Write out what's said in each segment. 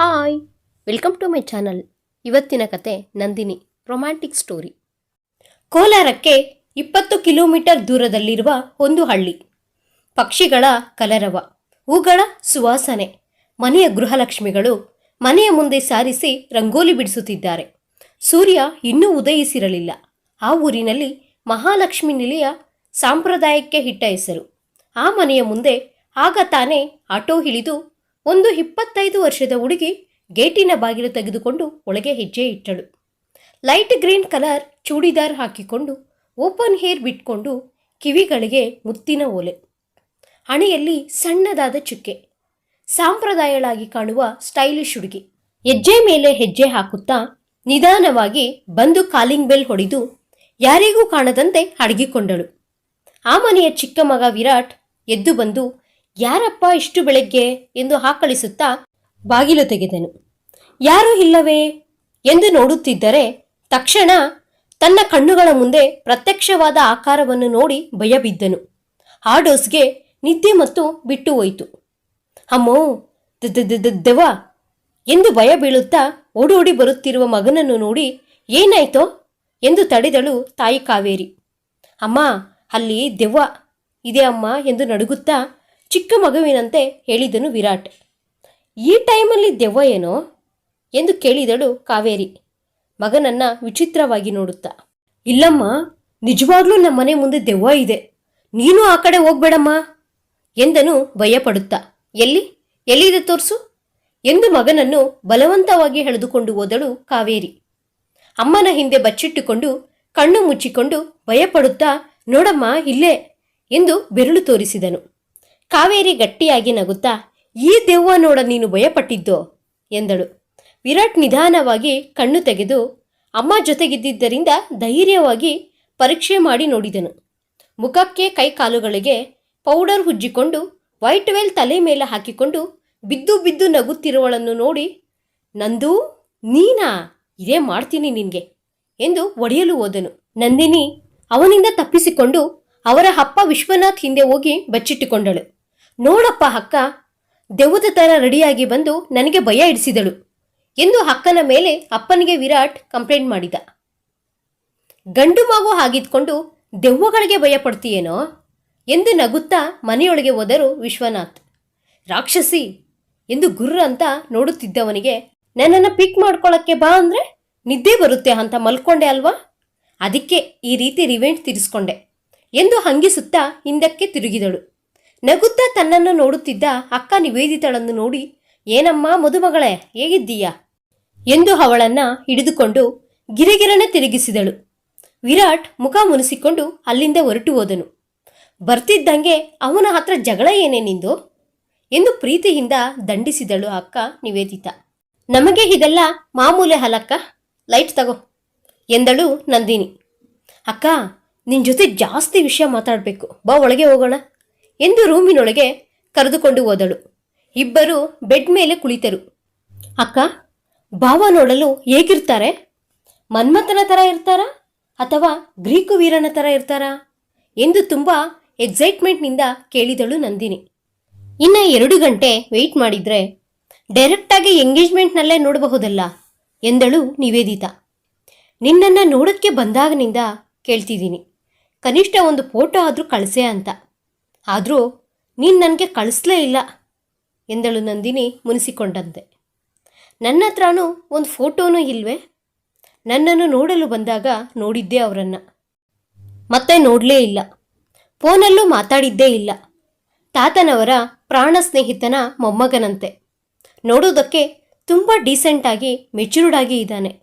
Hi, welcome to my channel. ಇವತ್ತಿನ ಕತೆ Nandini romantic story ಕೋಲಾರಕ್ಕೆ ಇಪ್ಪತ್ತು ಕಿಲೋಮೀಟರ್ ದೂರದಲ್ಲಿರುವ ಒಂದು ಹಳ್ಳಿ. ಪಕ್ಷಿಗಳ ಕಲರವ, ಹೂಗಳ ಸುವಾಸನೆ, ಮನೆಯ ಗೃಹಲಕ್ಷ್ಮಿಗಳು ಮನೆಯ ಮುಂದೆ ಸಾರಿಸಿ ರಂಗೋಲಿ ಬಿಡಿಸುತ್ತಿದ್ದಾರೆ. ಸೂರ್ಯ ಇನ್ನೂ ಉದಯಿಸಿರಲಿಲ್ಲ. ಆ ಊರಿನಲ್ಲಿ ಮಹಾಲಕ್ಷ್ಮಿ ನಿಲಯ ಸಾಂಪ್ರದಾಯಕ್ಕೆ ಹಿಟ್ಟ ಹೆಸರು. ಆ ಮನೆಯ ಮುಂದೆ ಆಗ ತಾನೇ ಆಟೋ ಹಿಡಿದು ಒಂದು ಇಪ್ಪತ್ತೈದು ವರ್ಷದ ಹುಡುಗಿ ಗೇಟಿನ ಬಾಗಿಲು ತೆಗೆದುಕೊಂಡು ಒಳಗೆ ಹೆಜ್ಜೆ ಇಟ್ಟಳು. ಲೈಟ್ ಗ್ರೀನ್ ಕಲರ್ ಚೂಡಿದಾರ್ ಹಾಕಿಕೊಂಡು ಓಪನ್ ಹೇರ್ ಬಿಟ್ಕೊಂಡು ಕಿವಿಗಳಿಗೆ ಮುತ್ತಿನ ಓಲೆ. ಹಣೆಯಲ್ಲಿ ಸಣ್ಣದಾದ ಚುಕ್ಕೆ. ಸಾಂಪ್ರದಾಯಳಾಗಿ ಕಾಣುವ ಸ್ಟೈಲಿಶ್ ಹುಡುಗಿ. ಹೆಜ್ಜೆ ಮೇಲೆ ಹೆಜ್ಜೆ ಹಾಕುತ್ತಾ ನಿಧಾನವಾಗಿ ಬಂದು ಕಾಲಿಂಗ್ ಬೆಲ್ ಹೊಡೆದು ಯಾರಿಗೂ ಕಾಣದಂತೆ ಅಡಗಿಕೊಂಡಳು. ಆ ಮನೆಯ ಚಿಕ್ಕ ಮಗ ವಿರಾಟ್ ಎದ್ದು ಬಂದು ಯಾರಪ್ಪ ಇಷ್ಟು ಬೆಳಗ್ಗೆ ಎಂದು ಹಾಕಳಿಸುತ್ತಾ ಬಾಗಿಲು ತೆಗೆದನು. ಯಾರೂ ಇಲ್ಲವೇ ಎಂದು ನೋಡುತ್ತಿದ್ದರೆ ತಕ್ಷಣ ತನ್ನ ಕಣ್ಣುಗಳ ಮುಂದೆ ಪ್ರತ್ಯಕ್ಷವಾದ ಆಕಾರವನ್ನು ನೋಡಿ ಭಯಬಿದ್ದನು. ಆ ಡೋಸ್ಗೆ ನಿದ್ದೆ ಮತ್ತು ಬಿಟ್ಟು ಹೋಯಿತು. ಅಮ್ಮೋ, ದ- ದ- ದ- ದ- ದೆವ್ವ ಎಂದು ಭಯ ಬೀಳುತ್ತಾ ಓಡೋಡಿ ಬರುತ್ತಿರುವ ಮಗನನ್ನು ನೋಡಿ ಏನಾಯ್ತೋ ಎಂದು ತಡೆದಳು ತಾಯಿ ಕಾವೇರಿ. ಅಮ್ಮ, ಅಲ್ಲಿ ದೆವ್ವ ಇದೆ ಅಮ್ಮ ಎಂದು ನಡುಗುತ್ತಾ ಚಿಕ್ಕ ಮಗುವಿನಂತೆ ಹೇಳಿದನು ವಿರಾಟ್. ಈ ಟೈಮಲ್ಲಿ ದೆವ್ವ ಏನೋ ಎಂದು ಕೇಳಿದಳು ಕಾವೇರಿ. ಮಗನನ್ನ ವಿಚಿತ್ರವಾಗಿ ನೋಡುತ್ತಾ. ಇಲ್ಲಮ್ಮ, ನಿಜವಾಗ್ಲೂ ನಮ್ಮ ಮನೆ ಮುಂದೆ ದೆವ್ವ ಇದೆ. ನೀನು ಆ ಕಡೆ ಹೋಗ್ಬೇಡಮ್ಮ ಎಂದನು ಭಯಪಡುತ್ತಾ. ಎಲ್ಲಿ? ಎಲ್ಲಿದೆ ತೋರಿಸು ಎಂದು ಮಗನನ್ನು ಬಲವಂತವಾಗಿ ಎಳೆದುಕೊಂಡು ಹೋದಳು ಕಾವೇರಿ. ಅಮ್ಮನ ಹಿಂದೆ ಬಚ್ಚಿಟ್ಟುಕೊಂಡು, ಕಣ್ಣು ಮುಚ್ಚಿಕೊಂಡು ಭಯಪಡುತ್ತಾ, ನೋಡಮ್ಮ ಇಲ್ಲೇ ಎಂದು ಬೆರಳು ತೋರಿಸಿದನು. ಕಾವೇರಿ ಗಟ್ಟಿಯಾಗಿ ನಗುತ್ತಾ, ಈ ದೆವ್ವ ನೋಡ ನೀನು ಭಯಪಟ್ಟಿದ್ದೋ ಎಂದಳು. ವಿರಾಟ್ ನಿಧಾನವಾಗಿ ಕಣ್ಣು ತೆಗೆದು ಅಮ್ಮ ಜೊತೆಗಿದ್ದಿದ್ದರಿಂದ ಧೈರ್ಯವಾಗಿ ಪರೀಕ್ಷೆ ಮಾಡಿ ನೋಡಿದನು. ಮುಖಕ್ಕೆ ಕೈ ಕಾಲುಗಳಿಗೆ ಪೌಡರ್ ಹುಜ್ಜಿಕೊಂಡು ವೈಟ್ ವೆಲ್ ತಲೆ ಮೇಲೆ ಹಾಕಿಕೊಂಡು ಬಿದ್ದು ಬಿದ್ದು ನಗುತ್ತಿರುವಳನ್ನು ನೋಡಿ, ನಂದು, ನೀನಾ? ಇದೇ ಮಾಡ್ತೀನಿ ನಿನಗೆ ಎಂದು ಒಡೆಯಲು ಹೋದನು. ನಂದಿನಿ ಅವನಿಂದ ತಪ್ಪಿಸಿಕೊಂಡು ಅವರ ಅಪ್ಪ ವಿಶ್ವನಾಥ್ ಹಿಂದೆ ಹೋಗಿ ಬಚ್ಚಿಟ್ಟುಕೊಂಡಳು. ನೋಡಪ್ಪ ಅಕ್ಕ. ದೆವ್ವದ ಥರ ರೆಡಿಯಾಗಿ ಬಂದು ನನಗೆ ಭಯ ಇಡಿಸಿದಳು ಎಂದು ಅಕ್ಕನ ಮೇಲೆ ಅಪ್ಪನಿಗೆ ವಿರಾಟ್ ಕಂಪ್ಲೇಂಟ್ ಮಾಡಿದ. ಗಂಡು ಮಗು ಹಾಗಿದ್ಕೊಂಡು ದೆವ್ವಗಳಿಗೆ ಭಯ ಪಡ್ತೀಯೇನೋ ಎಂದು ನಗುತ್ತಾ ಮನೆಯೊಳಗೆ ಹೋದರು ವಿಶ್ವನಾಥ್. ರಾಕ್ಷಸಿ ಎಂದು ಗುರ್ರ ಅಂತ ನೋಡುತ್ತಿದ್ದವನಿಗೆ, ನನ್ನನ್ನು ಪಿಕ್ ಮಾಡ್ಕೊಳ್ಳೋಕ್ಕೆ ಬಾ ಅಂದರೆ ನಿದ್ದೆ ಬರುತ್ತೆ ಅಂತ ಮಲ್ಕೊಂಡೆ ಅಲ್ವಾ? ಅದಕ್ಕೆ ಈ ರೀತಿ ರಿವೆಂಟ್ ತೀರಿಸ್ಕೊಂಡೆ ಎಂದು ಹಂಗಿಸುತ್ತಾ ಹಿಂದಕ್ಕೆ ತಿರುಗಿದಳು. ನಗುತ್ತಾ ತನ್ನನ್ನು ನೋಡುತ್ತಿದ್ದ ಅಕ್ಕ ನಿವೇದಿತಳನ್ನು ನೋಡಿ, ಏನಮ್ಮ ಮದುಮಗಳೇ, ಹೇಗಿದ್ದೀಯಾ? ಎಂದು ಅವಳನ್ನ ಹಿಡಿದುಕೊಂಡು ಗಿರಿಗಿರನೆ ತಿರುಗಿಸಿದಳು. ವಿರಾಟ್ ಮುಖ ಮುನಿಸಿಕೊಂಡು ಅಲ್ಲಿಂದ ಹೊರಟು ಹೋದನು. ಬರ್ತಿದ್ದಂಗೆ, ಅವನ ಹತ್ರ ಜಗಳ ಏನೇ ನಿಂದು? ಎಂದು ಪ್ರೀತಿಯಿಂದ ದಂಡಿಸಿದಳು ಅಕ್ಕ ನಿವೇದಿತ. ನಮಗೆ ಇದೆಲ್ಲ ಮಾಮೂಲೆ ಹಲಕ್ಕ? ಲೈಟ್ ತಗೋ, ಎಂದಳು ನಂದಿನಿ. ಅಕ್ಕ ನಿನ್ನ ಜೊತೆ ಜಾಸ್ತಿ ವಿಷಯ ಮಾತಾಡಬೇಕು. ಬಾ, ಒಳಗೆ ಹೋಗೋಣ. ಎಂದು ರೂಮಿನೊಳಗೆ ಕರೆದುಕೊಂಡು ಹೋದಳು. ಇಬ್ಬರು ಬೆಡ್ ಮೇಲೆ ಕುಳಿತರು. ಅಕ್ಕ, ಭಾವ ನೋಡಲು ಹೇಗಿರ್ತಾರೆ? ಮನ್ಮಥನ ಥರ ಇರ್ತಾರಾ ಅಥವಾ ಗ್ರೀಕು ವೀರನ ಥರ ಇರ್ತಾರಾ? ಎಂದು ತುಂಬ ಎಕ್ಸೈಟ್ಮೆಂಟ್ನಿಂದ ಕೇಳಿದಳು ನಂದಿನಿ. ಇನ್ನು ಎರಡು ಗಂಟೆ ವೆಯ್ಟ್ ಮಾಡಿದ್ರೆ ಡೈರೆಕ್ಟಾಗಿ ಎಂಗೇಜ್ಮೆಂಟ್ನಲ್ಲೇ ನೋಡಬಹುದಲ್ಲ ಎಂದಳು ನಿವೇದಿತಾ. ನಿನ್ನನ್ನು ನೋಡೋಕ್ಕೆ ಬಂದಾಗನಿಂದ ಕೇಳ್ತಿದ್ದೀನಿ. ಕನಿಷ್ಠ ಒಂದು ಫೋಟೋ ಆದರೂ ಕಳಿಸೆ ಅಂತ. ಆದರೂ ನೀನು ನನಗೆ ಕಳಿಸ್ಲೇ ಇಲ್ಲ ಎಂದಳು ನಂದಿನಿ ಮುನಿಸಿಕೊಂಡಂತೆ. ನನ್ನ ಹತ್ರನೂ ಒಂದು ಫೋಟೋನೂ ಇಲ್ವೇ? ನನ್ನನ್ನು ನೋಡಲು ಬಂದಾಗ ನೋಡಿದ್ದೆ ಅವರನ್ನು. ಮತ್ತೆ ನೋಡಲೇ ಇಲ್ಲ. ಫೋನಲ್ಲೂ ಮಾತಾಡಿದ್ದೇ ಇಲ್ಲ. ತಾತನವರ ಪ್ರಾಣ ಸ್ನೇಹಿತನ ಮೊಮ್ಮಗನಂತೆ. ನೋಡೋದಕ್ಕೆ ತುಂಬ ಡೀಸೆಂಟಾಗಿ ಮೆಚೂರ್ಡ್ ಆಗಿ ಇದ್ದಾನೆ.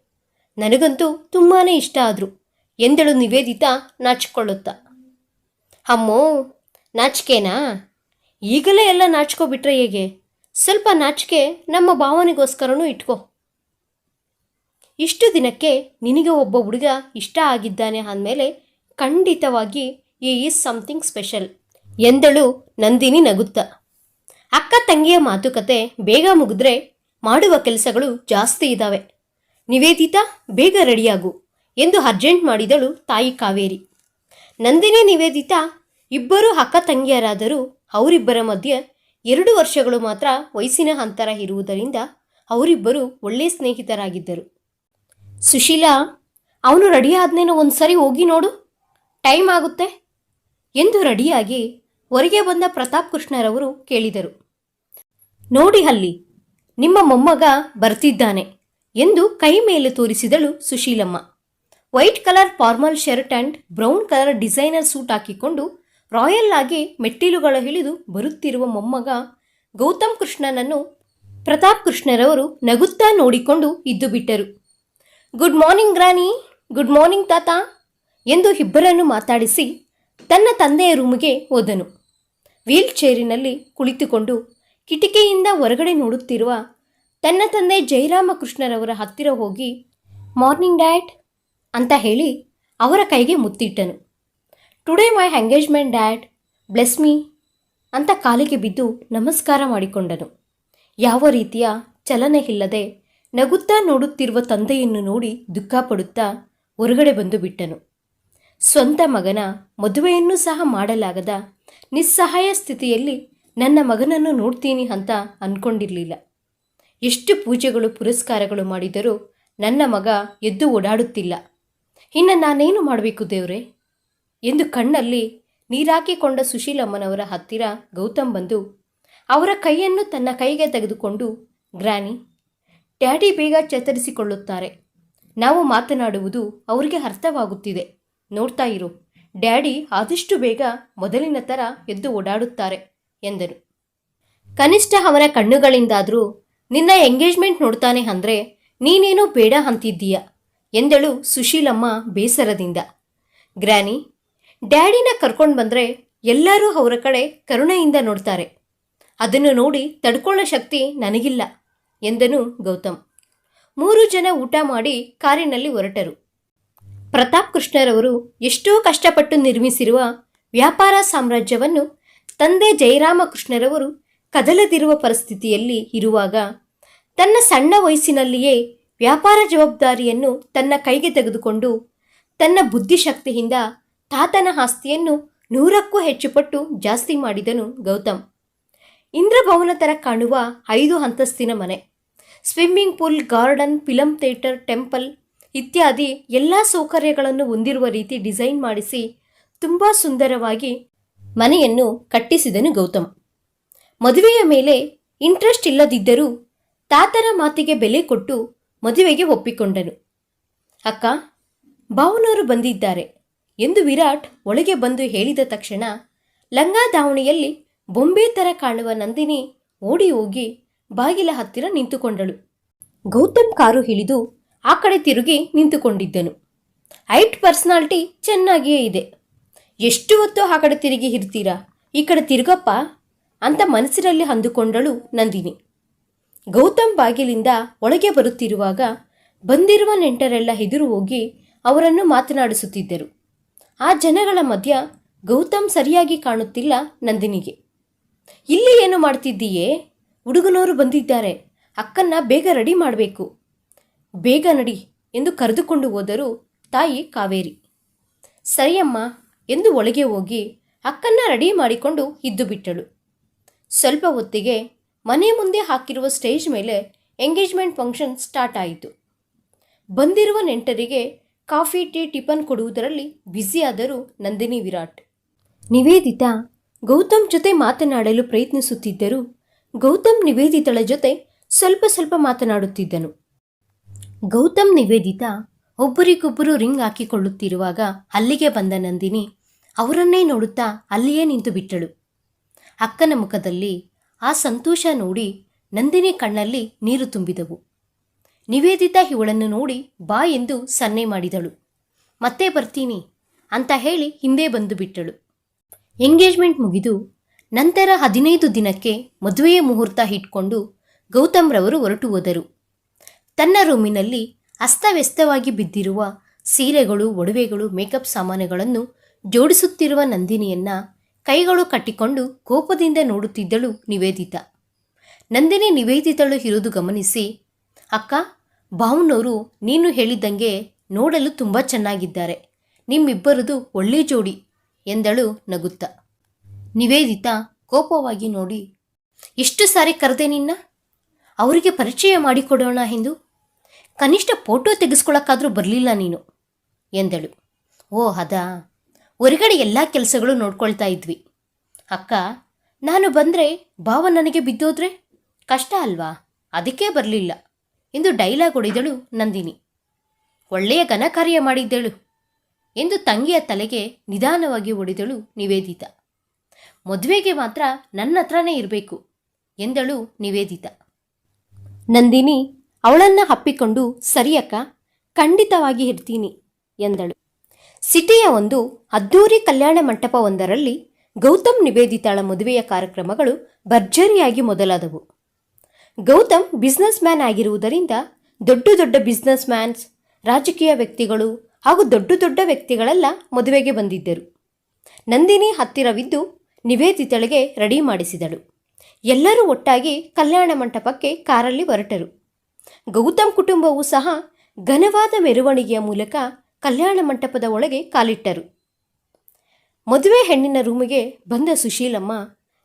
ನನಗಂತೂ ತುಂಬಾ ಇಷ್ಟ ಆದರು ಎಂದಳು ನಿವೇದಿತಾ ನಾಚಿಕೊಳ್ಳುತ್ತಾ. ಅಮ್ಮೋ ನಾಚಿಕೆನಾ? ಈಗಲೇ ಎಲ್ಲ ನಾಚ್ಕೊಬಿಟ್ರೆ ಹೇಗೆ? ಸ್ವಲ್ಪ ನಾಚಿಕೆ ನಮ್ಮ ಭಾವನೆಗೋಸ್ಕರನೂ ಇಟ್ಕೋ. ಇಷ್ಟು ದಿನಕ್ಕೆ ನಿನಗೆ ಒಬ್ಬ ಹುಡುಗ ಇಷ್ಟ ಆಗಿದ್ದಾನೆ ಅಂದಮೇಲೆ ಖಂಡಿತವಾಗಿ ಈ ಈಸ್ ಸಮಥಿಂಗ್ ಸ್ಪೆಷಲ್ ಎಂದಳು ನಂದಿನಿ ನಗುತ್ತಾ. ಅಕ್ಕ ತಂಗಿಯ ಮಾತುಕತೆ ಬೇಗ ಮುಗಿದ್ರೆ ಮಾಡುವ ಕೆಲಸಗಳು ಜಾಸ್ತಿ ಇದ್ದಾವೆ ನಿವೇದಿತಾ, ಬೇಗ ರೆಡಿಯಾಗು ಎಂದು ಅರ್ಜೆಂಟ್ ಮಾಡಿದಳು ತಾಯಿ ಕಾವೇರಿ. ನಂದಿನಿ ನಿವೇದಿತಾ ಇಬ್ಬರೂ ಅಕ್ಕ ತಂಗಿಯರಾದರೂ ಅವರಿಬ್ಬರ ಮಧ್ಯೆ ಎರಡು ವರ್ಷಗಳು ಮಾತ್ರ ವಯಸ್ಸಿನ ಅಂತರ ಇರುವುದರಿಂದ ಅವರಿಬ್ಬರು ಒಳ್ಳೆಯ ಸ್ನೇಹಿತರಾಗಿದ್ದರು. ಸುಶೀಲಾ, ಅವನು ರೆಡಿ ಆದ್ನೇನೋ ಒಂದು ಹೋಗಿ ನೋಡು. ಟೈಮ್ ಆಗುತ್ತೆ ಎಂದು ರೆಡಿಯಾಗಿ ಹೊರಗೆ ಬಂದ ಪ್ರತಾಪ್ ಕೃಷ್ಣರವರು ಕೇಳಿದರು. ನೋಡಿ ಅಲ್ಲಿ, ನಿಮ್ಮ ಮೊಮ್ಮಗ ಬರ್ತಿದ್ದಾನೆ ಎಂದು ಕೈ ಮೇಲೆ ತೋರಿಸಿದಳು Sushilamma. White colour formal shirt and brown colour designer suit ಹಾಕಿಕೊಂಡು ರಾಯಲ್ ಆಗಿ ಮೆಟ್ಟಿಲುಗಳ ಇಳಿದು ಬರುತ್ತಿರುವ ಮೊಮ್ಮಗ ಗೌತಮ್ ಕೃಷ್ಣನನ್ನು ಪ್ರತಾಪ್ ಕೃಷ್ಣರವರು ನಗುತ್ತಾ ನೋಡಿಕೊಂಡು ಇದ್ದು ಬಿಟ್ಟರು. Good morning granny good morning ತಾತ ಎಂದು ಇಬ್ಬರನ್ನು ಮಾತಾಡಿಸಿ ತನ್ನ ತಂದೆಯ ರೂಮಿಗೆ ಹೋದನು. ವೀಲ್ ಚೇರಿನಲ್ಲಿ ಕುಳಿತುಕೊಂಡು ಕಿಟಿಕಿಯಿಂದ ಹೊರಗಡೆ ನೋಡುತ್ತಿರುವ ತನ್ನ ತಂದೆ ಜಯರಾಮಕೃಷ್ಣರವರ ಹತ್ತಿರ ಹೋಗಿ, ಮಾರ್ನಿಂಗ್ ಡ್ಯಾಟ್ ಅಂತ ಹೇಳಿ ಅವರ ಕೈಗೆ ಮುತ್ತಿಟ್ಟನು. Today my engagement dad bless me ಅಂತ ಕಾಲಿಗೆ ಬಿದ್ದು ನಮಸ್ಕಾರ ಮಾಡಿಕೊಂಡನು. ಯಾವ ರೀತಿಯ ಚಲನೆ ಇಲ್ಲದೆ ನಗುತ್ತಾ ನೋಡುತ್ತಿರುವ ತಂದೆಯನ್ನು ನೋಡಿ ದುಃಖಪಡುತ್ತಾ ಹೊರಗಡೆ ಬಂದು ಬಿಟ್ಟನು. ಸ್ವಂತ ಮಗನ ಮದುವೆಯನ್ನು ಸಹ ಮಾಡಲಾಗದ ನಿಸ್ಸಹಾಯ ಸ್ಥಿತಿಯಲ್ಲಿ ನನ್ನ ಮಗನನ್ನು ನೋಡ್ತೀನಿ ಅಂತ ಅಂದ್ಕೊಂಡಿರಲಿಲ್ಲ ಎಷ್ಟು ಪೂಜೆಗಳು, ಪುರಸ್ಕಾರಗಳು ಮಾಡಿದರೂ ನನ್ನ ಮಗ ಎದ್ದು ಓಡಾಡುತ್ತಿಲ್ಲ. ಇನ್ನು ನಾನೇನು ಮಾಡಬೇಕು ದೇವ್ರೆ? ಎಂದು ಕಣ್ಣಲ್ಲಿ ನೀರಾಕಿಕೊಂಡ ಸುಶೀಲಮ್ಮನವರ ಹತ್ತಿರ ಗೌತಮ್ ಬಂದು, ಅವರ ಕೈಯನ್ನು ತನ್ನ ಕೈಗೆ ತೆಗೆದುಕೊಂಡು ಗ್ರಾನಿ ಡ್ಯಾಡಿ ಬೇಗ ಚೇತರಿಸಿಕೊಳ್ಳುತ್ತಾರೆ. ನಾವು ಮಾತನಾಡುವುದು ಅವರಿಗೆ ಅರ್ಥವಾಗುತ್ತಿದೆ. ನೋಡ್ತಾ ಇರು. ಡ್ಯಾಡಿ ಆದಷ್ಟು ಬೇಗ ಮೊದಲಿನ ಥರ ಎದ್ದು ಓಡಾಡುತ್ತಾರೆ, ಎಂದರು. ಕನಿಷ್ಠ ಅವನ ಕಣ್ಣುಗಳಿಂದಾದರೂ, ನಿನ್ನ ಎಂಗೇಜ್ಮೆಂಟ್ ನೋಡ್ತಾನೆ ಅಂದರೆ ನೀನೇನೋ ಬೇಡ ಅಂತಿದ್ದೀಯ, ಎಂದಳು ಸುಶೀಲಮ್ಮ ಬೇಸರದಿಂದ. ಗ್ರ್ಯಾನಿ ಡ್ಯಾಡಿನ ಕರ್ಕೊಂಡು ಬಂದರೆ ಎಲ್ಲರೂ ಅವರ ಕಡೆ ಕರುಣೆಯಿಂದ ನೋಡ್ತಾರೆ. ಅದನ್ನು ನೋಡಿ ತಡ್ಕೊಳ್ಳೋ ಶಕ್ತಿ ನನಗಿಲ್ಲ, ಎಂದನು ಗೌತಮ್. ಮೂರು ಜನ ಊಟ ಮಾಡಿ ಕಾರಿನಲ್ಲಿ ಹೊರಟರು. ಪ್ರತಾಪ್ ಕೃಷ್ಣರವರು ಎಷ್ಟೋ ಕಷ್ಟಪಟ್ಟು ನಿರ್ಮಿಸಿರುವ ವ್ಯಾಪಾರ ಸಾಮ್ರಾಜ್ಯವನ್ನು ತಂದೆ ಜಯರಾಮಕೃಷ್ಣರವರು ಕದಲದಿರುವ ಪರಿಸ್ಥಿತಿಯಲ್ಲಿ ಇರುವಾಗ ತನ್ನ ಸಣ್ಣ ವಯಸ್ಸಿನಲ್ಲಿಯೇ ವ್ಯಾಪಾರ ಜವಾಬ್ದಾರಿಯನ್ನು ತನ್ನ ಕೈಗೆ ತೆಗೆದುಕೊಂಡು ತನ್ನ ಬುದ್ಧಿಶಕ್ತಿಯಿಂದ ತಾತನ ಆಸ್ತಿಯನ್ನು ನೂರಕ್ಕೂ ಹೆಚ್ಚು ಪಟ್ಟು ಜಾಸ್ತಿ ಮಾಡಿದನು ಗೌತಮ್. ಇಂದ್ರಭವನ ಥರ ಕಾಣುವ ಐದು ಅಂತಸ್ತಿನ ಮನೆ. Swimming pool, garden, film theatre, temple ಇತ್ಯಾದಿ ಎಲ್ಲ ಸೌಕರ್ಯಗಳನ್ನು ಹೊಂದಿರುವ ರೀತಿ ಡಿಸೈನ್ ಮಾಡಿಸಿ ತುಂಬ ಸುಂದರವಾಗಿ ಮನೆಯನ್ನು ಕಟ್ಟಿಸಿದನು ಗೌತಮ್. ಮದುವೆಯ ಮೇಲೆ ಇಂಟ್ರೆಸ್ಟ್ ಇಲ್ಲದಿದ್ದರೂ ತಾತನ ಮಾತಿಗೆ ಬೆಲೆ ಕೊಟ್ಟು ಮದುವೆಗೆ ಒಪ್ಪಿಕೊಂಡನು. ಅಕ್ಕ ಭಾವನವರು ಬಂದಿದ್ದಾರೆ. ಎಂದು ವಿರಾಟ್ ಒಳಗೆ ಬಂದು ಹೇಳಿದ ತಕ್ಷಣ ಲಂಗ ದಾವಣಿಯಲ್ಲಿ ಬೊಂಬೆ ಥರ ಕಾಣುವ ನಂದಿನಿ ಓಡಿ ಹೋಗಿ ಬಾಗಿಲ ಹತ್ತಿರ ನಿಂತುಕೊಂಡಳು. ಗೌತಮ್ ಕಾರು ಹಿಡಿದು ಆ ಕಡೆ ತಿರುಗಿ ನಿಂತುಕೊಂಡಿದ್ದನು. ಐಟ್ ಪರ್ಸನಾಲಿಟಿ ಚೆನ್ನಾಗಿಯೇ ಇದೆ. ಎಷ್ಟು ಹೊತ್ತು ಆ ಕಡೆ ತಿರುಗಿ ಇರ್ತೀರಾ? ಈ ಕಡೆ ತಿರುಗಪ್ಪ ಅಂತ ಮನಸ್ಸಿನಲ್ಲಿ ಅಂದುಕೊಂಡಳು ನಂದಿನಿ. ಗೌತಮ್ ಬಾಗಿಲಿಂದ ಒಳಗೆ ಬರುತ್ತಿರುವಾಗ ಬಂದಿರುವ ನೆಂಟರೆಲ್ಲ ಎದುರು ಹೋಗಿ ಅವರನ್ನು ಮಾತನಾಡಿಸುತ್ತಿದ್ದರು. ಆ ಜನಗಳ ಮಧ್ಯ ಗೌತಮ್ ಸರಿಯಾಗಿ ಕಾಣುತ್ತಿಲ್ಲ ನಂದಿನಿಗೆ. ಇಲ್ಲಿ ಏನು ಮಾಡ್ತಿದ್ದೀಯೇ? ಹುಡುಗನವರು ಬಂದಿದ್ದಾರೆ. ಅಕ್ಕನ್ನ ಬೇಗ ರೆಡಿ ಮಾಡಬೇಕು. ಬೇಗ ನಡಿ ಎಂದು ಕರೆದುಕೊಂಡು ಹೋದರು ತಾಯಿ ಕಾವೇರಿ. ಸರಿಯಮ್ಮ ಎಂದು ಒಳಗೆ ಹೋಗಿ ಅಕ್ಕನ್ನ ರೆಡಿ ಮಾಡಿಕೊಂಡು ಇದ್ದು ಬಿಟ್ಟಳು. ಸ್ವಲ್ಪ ಹೊತ್ತಿಗೆ ಮನೆ ಮುಂದೆ ಹಾಕಿರುವ ಸ್ಟೇಜ್ ಮೇಲೆ ಎಂಗೇಜ್ಮೆಂಟ್ ಫಂಕ್ಷನ್ ಸ್ಟಾರ್ಟ್ ಆಯಿತು. ಬಂದಿರುವ ನೆಂಟರಿಗೆ ಕಾಫಿ, ಟೀ, ಟಿಫನ್ ಕೊಡುವುದರಲ್ಲಿ ಬ್ಯುಸಿಯಾದರು ನಂದಿನಿ ವಿರಾಟ್. ನಿವೇದಿತಾ, ಗೌತಮ್ ಜೊತೆ ಮಾತನಾಡಲು ಪ್ರಯತ್ನಿಸುತ್ತಿದ್ದರು ಗೌತಮ್ ನಿವೇದಿತಳ ಜೊತೆ ಸ್ವಲ್ಪ ಸ್ವಲ್ಪ ಮಾತನಾಡುತ್ತಿದ್ದನು. ಗೌತಮ್ ನಿವೇದಿತಾ ಒಬ್ಬರಿಗೊಬ್ಬರು ರಿಂಗ್ ಹಾಕಿಕೊಳ್ಳುತ್ತಿರುವಾಗ ಅಲ್ಲಿಗೆ ಬಂದ ನಂದಿನಿ ಅವರನ್ನೇ ನೋಡುತ್ತಾ ಅಲ್ಲಿಯೇ ನಿಂತು ಬಿಟ್ಟಳು. ಅಕ್ಕನ ಮುಖದಲ್ಲಿ ಆ ಸಂತೋಷ ನೋಡಿ ನಂದಿನಿ ಕಣ್ಣಲ್ಲಿ ನೀರು ತುಂಬಿದವು. ನಿವೇದಿತಾ ಇವಳನ್ನು ನೋಡಿ ಬಾ ಎಂದು ಸನ್ನೆ ಮಾಡಿದಳು. ಮತ್ತೆ ಬರ್ತೀನಿ ಅಂತ ಹೇಳಿ ಹಿಂದೆ ಬಂದು ಬಿಟ್ಟಳು. ಎಂಗೇಜ್ಮೆಂಟ್ ಮುಗಿದು ನಂತರ ಹದಿನೈದು ದಿನಕ್ಕೆ ಮದುವೆಯ ಮುಹೂರ್ತ ಇಟ್ಕೊಂಡು ಗೌತಮ್ರವರು ಹೊರಟು ಹೋದರು. ತನ್ನ ರೂಮಿನಲ್ಲಿ ಅಸ್ತವ್ಯಸ್ತವಾಗಿ ಬಿದ್ದಿರುವ ಸೀರೆಗಳು, ಒಡವೆಗಳು, ಮೇಕಪ್ ಸಾಮಾನುಗಳನ್ನು ಜೋಡಿಸುತ್ತಿರುವ ನಂದಿನಿಯನ್ನ ಕೈಗಳು ಕಟ್ಟಿಕೊಂಡು ಕೋಪದಿಂದ ನೋಡುತ್ತಿದ್ದಳು ನಿವೇದಿತ. ನಂದಿನಿ ನಿವೇದಿತಳು ಇರುವುದು ಗಮನಿಸಿ, ಅಕ್ಕ ಭಾವನವರು ನೀನು ಹೇಳಿದ್ದಂಗೆ ನೋಡಲು ತುಂಬ ಚೆನ್ನಾಗಿದ್ದಾರೆ. ನಿಮ್ಮಿಬ್ಬರದು ಒಳ್ಳೆ ಜೋಡಿ ಎಂದಳು ನಗುತ್ತಾ. ನಿವೇದಿತಾ ಕೋಪವಾಗಿ ನೋಡಿ ಎಷ್ಟು ಸಾರಿ ಕರೆದೆ ನಿನ್ನ? ಅವರಿಗೆ ಪರಿಚಯ ಮಾಡಿಕೊಡೋಣ ಎಂದು? ಕನಿಷ್ಠ ಫೋಟೋ ತೆಗೆಸ್ಕೊಳ್ಳೋಕ್ಕಾದರೂ ಬರಲಿಲ್ಲ ನೀನು? ಎಂದಳು. ಓ ಅದಾ ಹೊರಗಡೆ ಎಲ್ಲ ಕೆಲಸಗಳು ನೋಡ್ಕೊಳ್ತಾ ಇದ್ವಿ. ಅಕ್ಕ, ನಾನು ಬಂದರೆ ಭಾವ ನನಗೆ ಬಿದ್ದೋದ್ರೆ ಕಷ್ಟ ಅಲ್ವಾ? ಅದಕ್ಕೆ ಬರಲಿಲ್ಲ. ಎಂದು ಡೈಲಾಗ್ ಹೊಡೆದಳು ನಂದಿನಿ. ಒಳ್ಳೆಯ ಘನಕಾರ್ಯ ಮಾಡಿದ್ದಳು ಎಂದು ತಂಗಿಯ ತಲೆಗೆ ನಿಧಾನವಾಗಿ ಹೊಡೆದಳು ನಿವೇದಿತ. ಮದುವೆಗೆ ಮಾತ್ರ ನನ್ನ ಹತ್ರನೇ ಇರಬೇಕು ಎಂದಳು ನಿವೇದಿತ. ನಂದಿನಿ, ಅವಳನ್ನ ಹಪ್ಪಿಕೊಂಡು ಸರಿಯಕ್ಕ, ಖಂಡಿತವಾಗಿ ಇರ್ತೀನಿ ಎಂದಳು. ಸಿಟಿಯ ಒಂದು ಅದ್ದೂರಿ ಕಲ್ಯಾಣ ಮಂಟಪವೊಂದರಲ್ಲಿ ಗೌತಮ್ ನಿವೇದಿತಾಳ ಮದುವೆಯ ಕಾರ್ಯಕ್ರಮಗಳು ಭರ್ಜರಿಯಾಗಿ ಮೊದಲಾದವು. ಗೌತಮ್ ಬಿಸ್ನೆಸ್ ಮ್ಯಾನ್ ಆಗಿರುವುದರಿಂದ ದೊಡ್ಡ ದೊಡ್ಡ ಬಿಸ್ನೆಸ್ ಮ್ಯಾನ್ಸ್ ರಾಜಕೀಯ ವ್ಯಕ್ತಿಗಳು ಹಾಗೂ ದೊಡ್ಡ ದೊಡ್ಡ ವ್ಯಕ್ತಿಗಳೆಲ್ಲ ಮದುವೆಗೆ ಬಂದಿದ್ದರು. ನಂದಿನಿ ಹತ್ತಿರವಿದ್ದು ನಿವೇದಿತಳಿಗೆ ರೆಡಿ ಮಾಡಿಸಿದಳು. ಎಲ್ಲರೂ ಒಟ್ಟಾಗಿ ಕಲ್ಯಾಣ ಮಂಟಪಕ್ಕೆ ಕಾರಲ್ಲಿ ಹೊರಟರು. ಗೌತಮ್ ಕುಟುಂಬವೂ ಸಹ ಘನವಾದ ಮೆರವಣಿಗೆಯ ಮೂಲಕ ಕಲ್ಯಾಣ ಮಂಟಪದ ಒಳಗೆ ಕಾಲಿಟ್ಟರು. ಮದುವೆ ಹೆಣ್ಣಿನ ರೂಮಿಗೆ ಬಂದ ಸುಶೀಲಮ್ಮ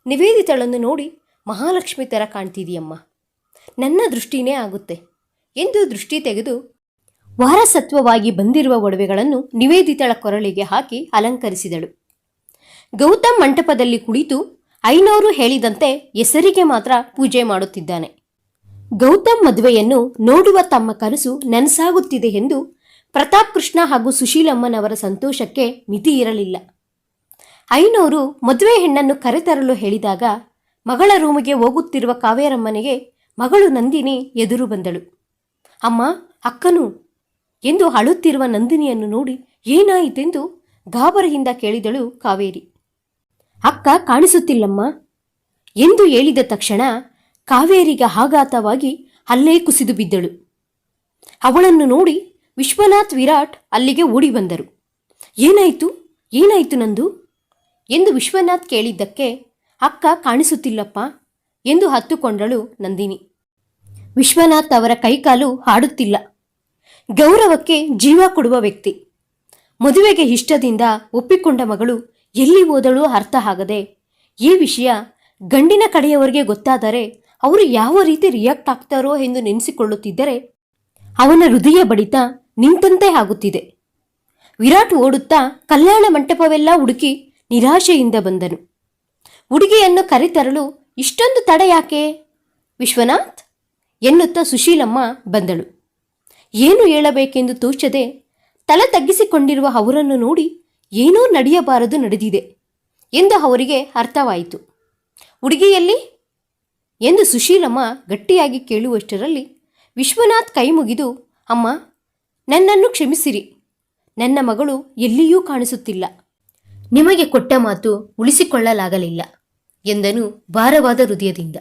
ನಿವೇದಿತಳನ್ನು ನೋಡಿ ಮಹಾಲಕ್ಷ್ಮಿ ಥರ ಕಾಣ್ತಿದೆಯಮ್ಮ. ನನ್ನ ದೃಷ್ಟಿನೇ ಆಗುತ್ತೆ. ಎಂದು ದೃಷ್ಟಿ ತೆಗೆದು ವಾರಸತ್ವವಾಗಿ ಬಂದಿರುವ ಒಡವೆಗಳನ್ನು ನಿವೇದಿತಳ ಕೊರಳಿಗೆ ಹಾಕಿ ಅಲಂಕರಿಸಿದಳು. ಗೌತಮ್ ಮಂಟಪದಲ್ಲಿ ಕುಳಿತು ಐನೋರು ಹೇಳಿದಂತೆ ಹೆಸರಿಗೆ ಮಾತ್ರ ಪೂಜೆ ಮಾಡುತ್ತಿದ್ದಾನೆ. ಗೌತಮ್ ಮದುವೆಯನ್ನು ನೋಡುವ ತಮ್ಮ ಕನಸು ನನಸಾಗುತ್ತಿದೆ ಎಂದು ಪ್ರತಾಪ್ ಕೃಷ್ಣ ಹಾಗೂ ಸುಶೀಲಮ್ಮನವರ ಸಂತೋಷಕ್ಕೆ ಮಿತಿ ಇರಲಿಲ್ಲ. ಐನೋರು ಮದುವೆ ಹೆಣ್ಣನ್ನು ಕರೆತರಲು ಹೇಳಿದಾಗ ಮಗಳ ರೂಮಿಗೆ ಹೋಗುತ್ತಿರುವ ಕಾವೇರಮ್ಮನಿಗೆ ಮಗಳು ನಂದಿನಿ ಎದುರು ಬಂದಳು. ಅಮ್ಮ, ಅಕ್ಕನು ಎಂದು ಅಳುತ್ತಿರುವ ನಂದಿನಿಯನ್ನು ನೋಡಿ ಏನಾಯಿತೆಂದು ಗಾಬರಿಯಿಂದ ಕೇಳಿದಳು ಕಾವೇರಿ. ಅಕ್ಕ, ಕಾಣಿಸುತ್ತಿಲ್ಲಮ್ಮ ಎಂದು ಹೇಳಿದ ತಕ್ಷಣ ಕಾವೇರಿಗೆ ಆಘಾತವಾಗಿ ಅಲ್ಲೇ ಕುಸಿದು ಬಿದ್ದಳು. ಅವಳನ್ನು ನೋಡಿ ವಿಶ್ವನಾಥ್ ವಿರಾಟ್ ಅಲ್ಲಿಗೆ ಓಡಿ ಬಂದರು. ಏನಾಯಿತು? ಏನಾಯಿತು ನಂದು? ಎಂದು ವಿಶ್ವನಾಥ್ ಕೇಳಿದ್ದಕ್ಕೆ ಅಕ್ಕ, ಕಾಣಿಸುತ್ತಿಲ್ಲಪ್ಪ ಎಂದು ಹತ್ತುಕೊಂಡಳು ನಂದಿನಿ. ವಿಶ್ವನಾಥ್ ಅವರ ಕೈಕಾಲು ಹಾಡುತ್ತಿಲ್ಲ. ಗೌರವಕ್ಕೆ ಜೀವ ಕೊಡುವ ವ್ಯಕ್ತಿ. ಮದುವೆಗೆ ಇಷ್ಟದಿಂದ ಒಪ್ಪಿಕೊಂಡ ಮಗಳು ಎಲ್ಲಿ ಓದಳು ಅರ್ಥ ಆಗದೆ, ಈ ವಿಷಯ ಗಂಡಿನ ಕಡೆಯವರಿಗೆ ಗೊತ್ತಾದರೆ ಅವರು ಯಾವ ರೀತಿ ರಿಯಾಕ್ಟ್ ಆಗ್ತಾರೋ ಎಂದು ನೆನೆಸಿಕೊಳ್ಳುತ್ತಿದ್ದರೆ ಅವನ ಹೃದಯ ಬಡಿತ ನಿಂತಂತೆ ಆಗುತ್ತಿದೆ. ವಿರಾಟ್ ಓಡುತ್ತಾ ಕಲ್ಯಾಣ ಮಂಟಪವೆಲ್ಲ ಹುಡುಕಿ ನಿರಾಶೆಯಿಂದ ಬಂದನು. ಹುಡುಗಿಯನ್ನು ಕರೆತರಲು ಇಷ್ಟೊಂದು ತಡ ಯಾಕೆ? ವಿಶ್ವನಾಥ್? ಎನ್ನುತ್ತಾ ಸುಶೀಲಮ್ಮ ಬಂದಳು. ಏನು ಹೇಳಬೇಕೆಂದು ತೋಚದೆ ತಲೆ ತಗ್ಗಿಸಿಕೊಂಡಿರುವ ಅವರನ್ನು ನೋಡಿ ಏನೂ ನಡೆಯಬಾರದು ನಡೆದಿದೆ ಎಂದು ಅವರಿಗೆ ಅರ್ಥವಾಯಿತು. ಹುಡುಗಿಯಲ್ಲಿ? ಎಂದು ಸುಶೀಲಮ್ಮ ಗಟ್ಟಿಯಾಗಿ ಕೇಳುವಷ್ಟರಲ್ಲಿ ವಿಶ್ವನಾಥ್ ಕೈ ಮುಗಿದು, ಅಮ್ಮ, ನನ್ನನ್ನು ಕ್ಷಮಿಸಿರಿ. ನನ್ನ ಮಗಳು ಎಲ್ಲಿಯೂ ಕಾಣಿಸುತ್ತಿಲ್ಲ. ನಿಮಗೆ ಕೊಟ್ಟ ಮಾತು ಉಳಿಸಿಕೊಳ್ಳಲಾಗಲಿಲ್ಲ. ಎಂದನು ಭಾರವಾದ ಹೃದಯದಿಂದ.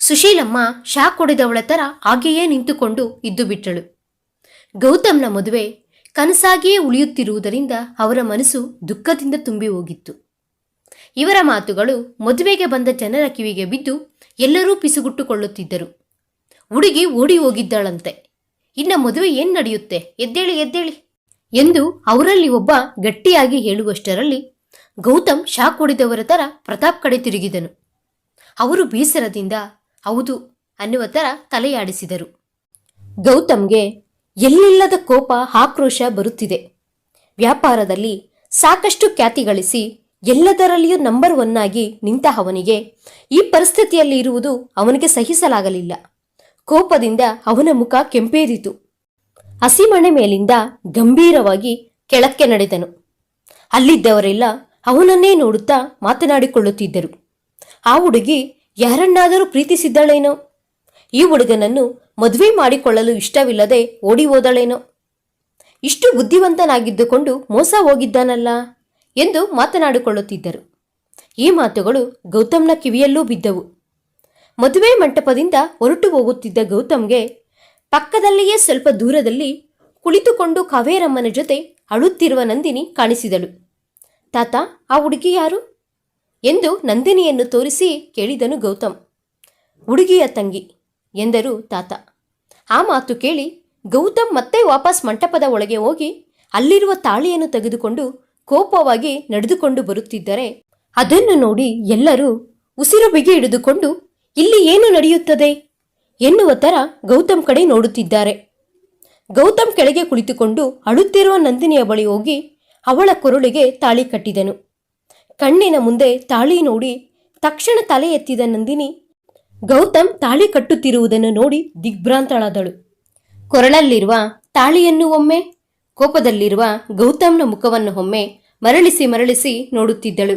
ಸುಶೀಲಮ್ಮ ಶಾಕ್ ಹೊಡೆದವಳ ಥರ ಹಾಗೆಯೇ ನಿಂತುಕೊಂಡು ಇದ್ದು ಬಿಟ್ಟಳು. ಗೌತಮ್ನ ಮದುವೆ ಕನಸಾಗಿಯೇ ಉಳಿಯುತ್ತಿರುವುದರಿಂದ ಅವರ ಮನಸ್ಸು ದುಃಖದಿಂದ ತುಂಬಿ ಹೋಗಿತ್ತು. ಇವರ ಮಾತುಗಳು ಮದುವೆಗೆ ಬಂದ ಜನರ ಕಿವಿಗೆ ಬಿದ್ದು ಎಲ್ಲರೂ ಪಿಸುಗುಟ್ಟುಕೊಳ್ಳುತ್ತಿದ್ದರು. ಹುಡುಗಿ ಓಡಿ ಹೋಗಿದ್ದಾಳಂತೆ. ಇನ್ನ ಮದುವೆ ಏನ್ ನಡೆಯುತ್ತೆ? ಎದ್ದೇಳಿ ಎದ್ದೇಳಿ ಎಂದು ಅವರಲ್ಲಿ ಒಬ್ಬ ಗಟ್ಟಿಯಾಗಿ ಹೇಳುವಷ್ಟರಲ್ಲಿ ಗೌತಮ್ ಶಾಕ್ ಹೊಡೆದವರ ಥರ ಪ್ರತಾಪ್ ಕಡೆ ತಿರುಗಿದನು. ಅವರು ಬೇಸರದಿಂದ, ಹೌದು ಅನ್ನುವ ಥರ ತಲೆಯಾಡಿಸಿದರು. ಗೌತಮ್ಗೆ ಎಲ್ಲಿಲ್ಲದ ಕೋಪ, ಆಕ್ರೋಶ ಬರುತ್ತಿದೆ. ವ್ಯಾಪಾರದಲ್ಲಿ ಸಾಕಷ್ಟು ಖ್ಯಾತಿ ಗಳಿಸಿ ಎಲ್ಲದರಲ್ಲಿಯೂ ನಂಬರ್ ಒನ್ ಆಗಿ ನಿಂತ ಅವನಿಗೆ ಈ ಪರಿಸ್ಥಿತಿಯಲ್ಲಿ ಇರುವುದು ಅವನಿಗೆ ಸಹಿಸಲಾಗಲಿಲ್ಲ. ಕೋಪದಿಂದ ಅವನ ಮುಖ ಕೆಂಪೇರಿತು. ಹಸಿಮಣೆ ಮೇಲಿಂದ ಗಂಭೀರವಾಗಿ ಕೆಳಕ್ಕೆ ನಡೆದನು. ಅಲ್ಲಿದ್ದವರೆಲ್ಲ ಅವನನ್ನೇ ನೋಡುತ್ತಾ ಮಾತನಾಡಿಕೊಳ್ಳುತ್ತಿದ್ದರು. ಆ ಹುಡುಗಿ ಯಾರನ್ನಾದರೂ ಪ್ರೀತಿಸಿದ್ದಳೇನೋ? ಈ ಹುಡುಗನನ್ನು ಮದುವೆ ಮಾಡಿಕೊಳ್ಳಲು ಇಷ್ಟವಿಲ್ಲದೆ ಓಡಿ ಹೋದಳೇನೋ? ಇಷ್ಟು ಬುದ್ಧಿವಂತನಾಗಿದ್ದುಕೊಂಡು ಮೋಸ ಹೋಗಿದ್ದಾನಲ್ಲ ಎಂದು ಮಾತನಾಡಿಕೊಳ್ಳುತ್ತಿದ್ದರು. ಈ ಮಾತುಗಳು ಗೌತಮ್ನ ಕಿವಿಯಲ್ಲೂ ಬಿದ್ದವು. ಮದುವೆ ಮಂಟಪದಿಂದ ಹೊರಟು ಹೋಗುತ್ತಿದ್ದ ಗೌತಮ್ಗೆ ಪಕ್ಕದಲ್ಲಿಯೇ ಸ್ವಲ್ಪ ದೂರದಲ್ಲಿ ಕುಳಿತುಕೊಂಡು ಕಾವೇರಮ್ಮನ ಜೊತೆ ಅಳುತ್ತಿರುವ ನಂದಿನಿ ಕಾಣಿಸಿದಳು. ತಾತ, ಆ ಹುಡುಗಿ ಯಾರು? ಎಂದು ನಂದಿನಿಯನ್ನು ತೋರಿಸಿ ಕೇಳಿದನು ಗೌತಮ್. ಹುಡುಗಿಯ ತಂಗಿ, ಎಂದರು ತಾತ. ಆ ಮಾತು ಕೇಳಿ ಗೌತಮ್ ಮತ್ತೆ ವಾಪಸ್ ಮಂಟಪದ ಒಳಗೆ ಹೋಗಿ ಅಲ್ಲಿರುವ ತಾಳಿಯನ್ನು ತೆಗೆದುಕೊಂಡು ಕೋಪವಾಗಿ ನಡೆದುಕೊಂಡು ಬರುತ್ತಿದ್ದರೆ ಅದನ್ನು ನೋಡಿ ಎಲ್ಲರೂ ಉಸಿರು ಬಿಗಿ ಹಿಡಿದುಕೊಂಡು, ಇಲ್ಲಿ ಏನು ನಡೆಯುತ್ತದೆ? ಎನ್ನುವ ಥರ ಗೌತಮ್ ಕಡೆ ನೋಡುತ್ತಿದ್ದಾರೆ. ಗೌತಮ್ ಕೆಳಗೆ ಕುಳಿತುಕೊಂಡು ಅಳುತ್ತಿರುವ ನಂದಿನಿಯ ಬಳಿ ಹೋಗಿ ಅವಳ ಕೊರಳಿಗೆ ತಾಳಿ ಕಟ್ಟಿದನು. ಕಣ್ಣಿನ ಮುಂದೆ ತಾಳಿ ನೋಡಿ ತಕ್ಷಣ ತಲೆ ಎತ್ತಿದ ನಂದಿನಿ ಗೌತಮ್ ತಾಳಿ ಕಟ್ಟುತ್ತಿರುವುದನ್ನು ನೋಡಿ ದಿಗ್ಭ್ರಾಂತಳಾದಳು. ಕೊರಳಲ್ಲಿರುವ ತಾಳಿಯನ್ನು ಒಮ್ಮೆ, ಕೋಪದಲ್ಲಿರುವ ಗೌತಮ್ನ ಮುಖವನ್ನು ಒಮ್ಮೆ ಮರಳಿಸಿ ಮರಳಿಸಿ ನೋಡುತ್ತಿದ್ದಳು.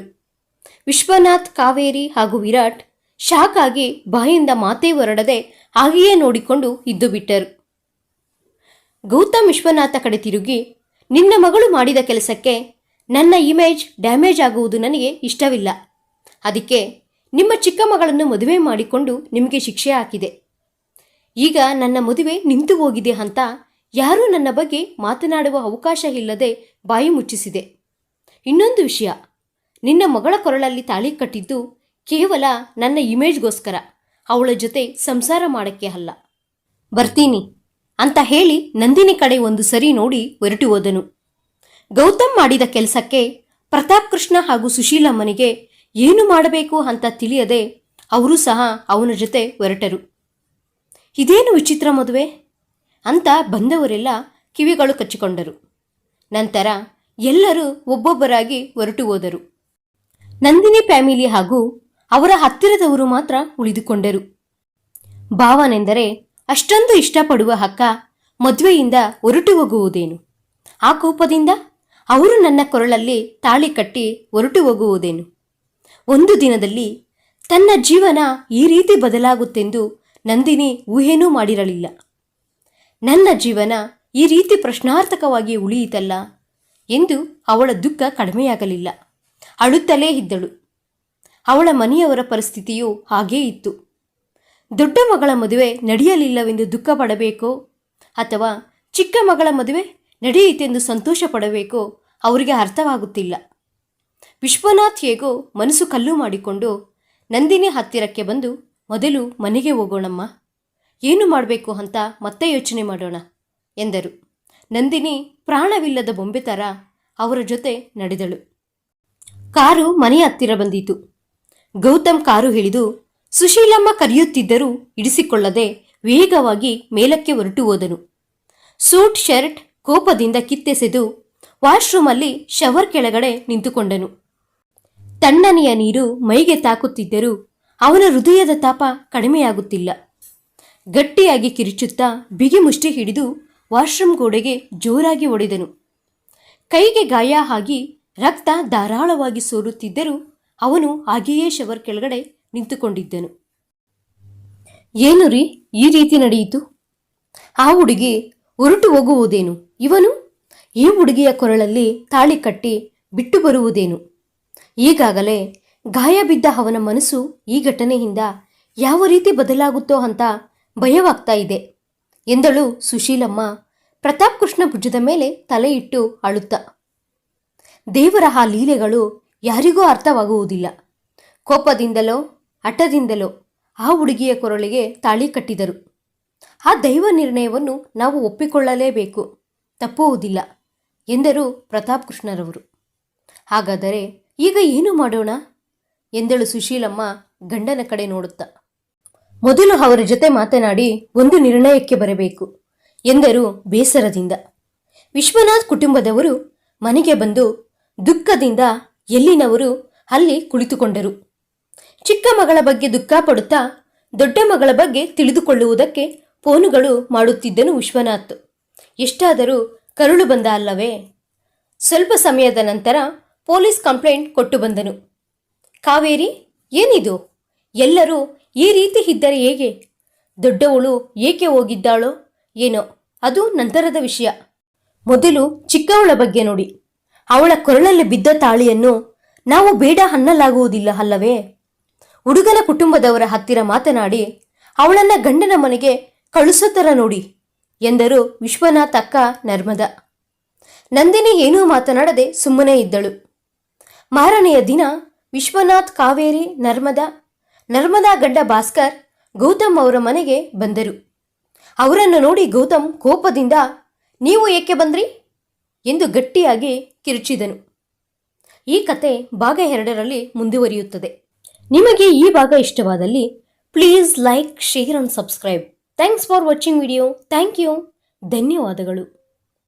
ವಿಶ್ವನಾಥ್ ಕಾವೇರಿ ಹಾಗೂ ವಿರಾಟ್ ಶಾಕ್ ಆಗಿ ಬಾಯಿಂದ ಮಾತೇ ಹೊರಡದೆ ಹಾಗೆಯೇ ನೋಡಿಕೊಂಡು ಇದ್ದು ಬಿಟ್ಟರು. ಗೌತಮ್ ವಿಶ್ವನಾಥ ಕಡೆ ತಿರುಗಿ ನಿನ್ನ ಮಗಳು ಮಾಡಿದ ಕೆಲಸಕ್ಕೆ ನನ್ನ ಇಮೇಜ್ ಡ್ಯಾಮೇಜ್ ಆಗುವುದು ನನಗೆ ಇಷ್ಟವಿಲ್ಲ. ಅದಕ್ಕೆ ನಿಮ್ಮ ಚಿಕ್ಕ ಮಗಳನ್ನು ಮದುವೆ ಮಾಡಿಕೊಂಡು ನಿಮಗೆ ಶಿಕ್ಷೆ ಹಾಕಿದೆ. ಈಗ ನನ್ನ ಮದುವೆ ನಿಂತು ಹೋಗಿದೆ ಅಂತ ಯಾರೂ ನನ್ನ ಬಗ್ಗೆ ಮಾತನಾಡುವ ಅವಕಾಶ ಇಲ್ಲದೆ ಬಾಯಿ ಮುಚ್ಚಿಸಿದೆ. ಇನ್ನೊಂದು ವಿಷಯ, ನಿನ್ನ ಮಗಳ ಕೊರಳಲ್ಲಿ ತಾಳಿ ಕಟ್ಟಿದ್ದು ಕೇವಲ ನನ್ನ ಇಮೇಜ್ಗೋಸ್ಕರ, ಅವಳ ಜೊತೆ ಸಂಸಾರ ಮಾಡೋಕ್ಕೆ ಅಲ್ಲ. ಬರ್ತೀನಿ. ಅಂತ ಹೇಳಿ ನಂದಿನಿ ಕಡೆ ಒಂದು ಸರಿ ನೋಡಿ ಹೊರಟು ಹೋದನು. ಗೌತಮ್ ಮಾಡಿದ ಕೆಲಸಕ್ಕೆ ಪ್ರತಾಪ್ ಕೃಷ್ಣ ಹಾಗೂ ಸುಶೀಲಮ್ಮನಿಗೆ ಏನು ಮಾಡಬೇಕು ಅಂತ ತಿಳಿಯದೆ ಅವರು ಸಹ ಅವನ ಜೊತೆ ಹೊರಟರು. ಇದೇನು ವಿಚಿತ್ರ ಮದುವೆ? ಅಂತ ಬಂದವರೆಲ್ಲ ಕಿವಿಗಳು ಕಚ್ಚಿಕೊಂಡರು. ನಂತರ ಎಲ್ಲರೂ ಒಬ್ಬೊಬ್ಬರಾಗಿ ಹೊರಟು ಹೋದರು. ನಂದಿನಿ ಫ್ಯಾಮಿಲಿ ಹಾಗೂ ಅವರ ಹತ್ತಿರದವರು ಮಾತ್ರ ಉಳಿದುಕೊಂಡರು. ಭಾವನೆಂದರೆ ಅಷ್ಟೊಂದು ಇಷ್ಟಪಡುವ ಹಕ್ಕ ಮದುವೆಯಿಂದ ಹೊರಟು ಹೋಗುವುದೇನು? ಆ ಕೋಪದಿಂದ ಅವರು ನನ್ನ ಕೊರಳಲ್ಲಿ ತಾಳಿ ಕಟ್ಟಿ ಹೊರಟು ಹೋಗುವುದೇನು? ಒಂದು ದಿನದಲ್ಲಿ ತನ್ನ ಜೀವನ ಈ ರೀತಿ ಬದಲಾಗುತ್ತೆಂದು ನಂದಿನಿ ಊಹೆನೂ ಮಾಡಿರಲಿಲ್ಲ. ನನ್ನ ಜೀವನ ಈ ರೀತಿ ಪ್ರಶ್ನಾರ್ಥಕವಾಗಿ ಉಳಿಯಿತಲ್ಲ ಎಂದು ಅವಳ ದುಃಖ ಕಡಿಮೆಯಾಗಲಿಲ್ಲ. ಅಳುತ್ತಲೇ ಇದ್ದಳು. ಅವಳ ಮನೆಯವರ ಪರಿಸ್ಥಿತಿಯೂ ಹಾಗೇ ಇತ್ತು. ದೊಡ್ಡ ಮಗಳ ಮದುವೆ ನಡೆಯಲಿಲ್ಲವೆಂದು ದುಃಖ ಪಡಬೇಕೋ ಅಥವಾ ಚಿಕ್ಕ ಮಗಳ ಮದುವೆ ನಡೆಯಿತೆಂದು ಸಂತೋಷ ಪಡಬೇಕೋ ಅವರಿಗೆ ಅರ್ಥವಾಗುತ್ತಿಲ್ಲ. ವಿಶ್ವನಾಥ್ ಹೇಗೋ ಮನಸ್ಸು ಕಲ್ಲು ಮಾಡಿಕೊಂಡು, ನಂದಿನಿ ಹತ್ತಿರಕ್ಕೆ ಬಂದು, ಮೊದಲು ಮನೆಗೆ ಹೋಗೋಣಮ್ಮ. ಏನು ಮಾಡಬೇಕು ಅಂತ ಮತ್ತೆ ಯೋಚನೆ ಮಾಡೋಣ, ಎಂದರು. ನಂದಿನಿ ಪ್ರಾಣವಿಲ್ಲದ ಬೊಂಬೆ ಥರ ಅವರ ಜೊತೆ ನಡೆದಳು. ಕಾರು ಮನೆಯ ಹತ್ತಿರ ಬಂದಿತು. ಗೌತಮ್ ಕಾರು ಹಿಡಿದು ಸುಶೀಲಮ್ಮ ಕರೆಯುತ್ತಿದ್ದರೂ ಇಡಿಸಿಕೊಳ್ಳದೆ ವೇಗವಾಗಿ ಮೇಲಕ್ಕೆ ಹೊರಟು ಹೋದನು. ಸೂಟ್, ಶರ್ಟ್, ಕೋಪದಿಂದ ಕಿತ್ತೆಸೆದು ವಾಶ್ರೂಮಲ್ಲಿ ಶವರ್ ಕೆಳಗಡೆ ನಿಂತುಕೊಂಡನು. ತಣ್ಣನೆಯ ನೀರು ಮೈಗೆ ತಾಕುತ್ತಿದ್ದರೂ ಅವನ ಹೃದಯದ ತಾಪ ಕಡಿಮೆಯಾಗುತ್ತಿಲ್ಲ. ಗಟ್ಟಿಯಾಗಿ ಕಿರಿಚುತ್ತಾ ಬಿಗಿ ಮುಷ್ಟಿ ಹಿಡಿದು ವಾಶ್ರೂಮ್ ಗೋಡೆಗೆ ಜೋರಾಗಿ ಒಡೆದನು. ಕೈಗೆ ಗಾಯ ಆಗಿ ರಕ್ತ ಧಾರಾಳವಾಗಿ ಸೋರುತ್ತಿದ್ದರೂ ಅವನು ಹಾಗೆಯೇ ಶವರ್ ಕೆಳಗಡೆ ನಿಂತುಕೊಂಡಿದ್ದನು. ಏನು ರೀ, ಈ ರೀತಿ ನಡೆಯಿತು? ಆ ಹುಡುಗಿ ಹೊರಟು ಹೋಗುವುದೇನು? ಇವನು ಈ ಹುಡುಗಿಯ ಕೊರಳಲ್ಲಿ ತಾಳಿ ಕಟ್ಟಿ ಬಿಟ್ಟು ಬರುವುದೇನು? ಈಗಾಗಲೇ ಗಾಯ ಬಿದ್ದ ಅವನ ಮನಸ್ಸು ಈ ಘಟನೆಯಿಂದ ಯಾವ ರೀತಿ ಬದಲಾಗುತ್ತೋ ಅಂತ ಭಯವಾಗ್ತಾ ಇದೆ, ಎಂದಳು ಸುಶೀಲಮ್ಮ. ಪ್ರತಾಪ್ ಕೃಷ್ಣ ಭುಜದ ಮೇಲೆ ತಲೆ ಇಟ್ಟು ಅಳುತ್ತಾ. ದೇವರ ಆ ಲೀಲೆಗಳು ಯಾರಿಗೂ ಅರ್ಥವಾಗುವುದಿಲ್ಲ. ಕೋಪದಿಂದಲೋ ಹಠದಿಂದಲೋ ಆ ಹುಡುಗಿಯ ಕೊರಳಿಗೆ ತಾಳಿ ಕಟ್ಟಿದರು. ಆ ದೈವ ನಿರ್ಣಯವನ್ನು ನಾವು ಒಪ್ಪಿಕೊಳ್ಳಲೇಬೇಕು. ತಪ್ಪುವುದಿಲ್ಲ ಎಂದರು ಪ್ರತಾಪ್ ಕೃಷ್ಣರವರು. ಹಾಗಾದರೆ ಈಗ ಏನು ಮಾಡೋಣ? ಎಂದಳು ಸುಶೀಲಮ್ಮ ಗಂಡನ ಕಡೆ ನೋಡುತ್ತಾ. ಮೊದಲು ಅವರ ಜೊತೆ ಮಾತನಾಡಿ ಒಂದು ನಿರ್ಣಯಕ್ಕೆ ಬರಬೇಕು ಎಂದರು ಬೇಸರದಿಂದ. ವಿಶ್ವನಾಥ್ ಕುಟುಂಬದವರು ಮನೆಗೆ ಬಂದು ದುಃಖದಿಂದ ಎಲ್ಲಿನವರು ಅಲ್ಲಿ ಕುಳಿತುಕೊಂಡರು. ಚಿಕ್ಕ ಮಗಳ ಬಗ್ಗೆ ದುಃಖ ಪಡುತ್ತಾ ದೊಡ್ಡ ಮಗಳ ಬಗ್ಗೆ ತಿಳಿದುಕೊಳ್ಳುವುದಕ್ಕೆ ಫೋನುಗಳು ಮಾಡುತ್ತಿದ್ದನು ವಿಶ್ವನಾಥ್. ಎಷ್ಟಾದರೂ ಕರುಳು ಬಂದ ಅಲ್ಲವೇ? ಸ್ವಲ್ಪ ಸಮಯದ ನಂತರ ಪೊಲೀಸ್ ಕಂಪ್ಲೇಂಟ್ ಕೊಟ್ಟು ಬಂದನು. ಕಾವೇರಿ, ಏನಿದು? ಎಲ್ಲರೂ ಈ ರೀತಿ ಇದ್ದರೆ ಹೇಗೆ? ದೊಡ್ಡವಳು ಏಕೆ ಹೋಗಿದ್ದಾಳೋ ಏನೋ, ಅದು ನಂತರದ ವಿಷಯ. ಮೊದಲು ಚಿಕ್ಕವಳ ಬಗ್ಗೆ ನೋಡಿ. ಅವಳ ಕೊರಳಲ್ಲಿ ಬಿದ್ದ ತಾಳಿಯನ್ನು ನಾವು ಬೇಡ ಅನ್ನಲಾಗುವುದಿಲ್ಲ ಅಲ್ಲವೇ? ಹುಡುಗನ ಕುಟುಂಬದವರ ಹತ್ತಿರ ಮಾತನಾಡಿ, ಅವಳನ್ನ ಗಂಡನ ಮನೆಗೆ ಕಳುಸತರ ನೋಡಿ ಎಂದರು ವಿಶ್ವನಾಥ್ ಅಕ್ಕ ನರ್ಮದಾ. ನಂದಿನಿ ಏನೂ ಮಾತನಾಡದೆ ಸುಮ್ಮನೆ ಇದ್ದಳು. ಮಾರನೆಯ ದಿನ ವಿಶ್ವನಾಥ್ ಕಾವೇರಿ, ನರ್ಮದಾ ನರ್ಮದಾ ಗಂಡ ಭಾಸ್ಕರ್, ಗೌತಮ್ ಅವರ ಮನೆಗೆ ಬಂದರು. ಅವರನ್ನು ನೋಡಿ ಗೌತಮ್ ಕೋಪದಿಂದ, ನೀವು ಏಕೆ ಬಂದ್ರಿ? ಎಂದು ಗಟ್ಟಿಯಾಗಿ ಕಿರುಚಿದನು. ಈ ಕತೆ ಭಾಗ ಎರಡರಲ್ಲಿ ಮುಂದುವರಿಯುತ್ತದೆ. ನಿಮಗೆ ಈ ಭಾಗ ಇಷ್ಟವಾದಲ್ಲಿ please like share and subscribe thanks for watching video thank you ಧನ್ಯವಾದಗಳು.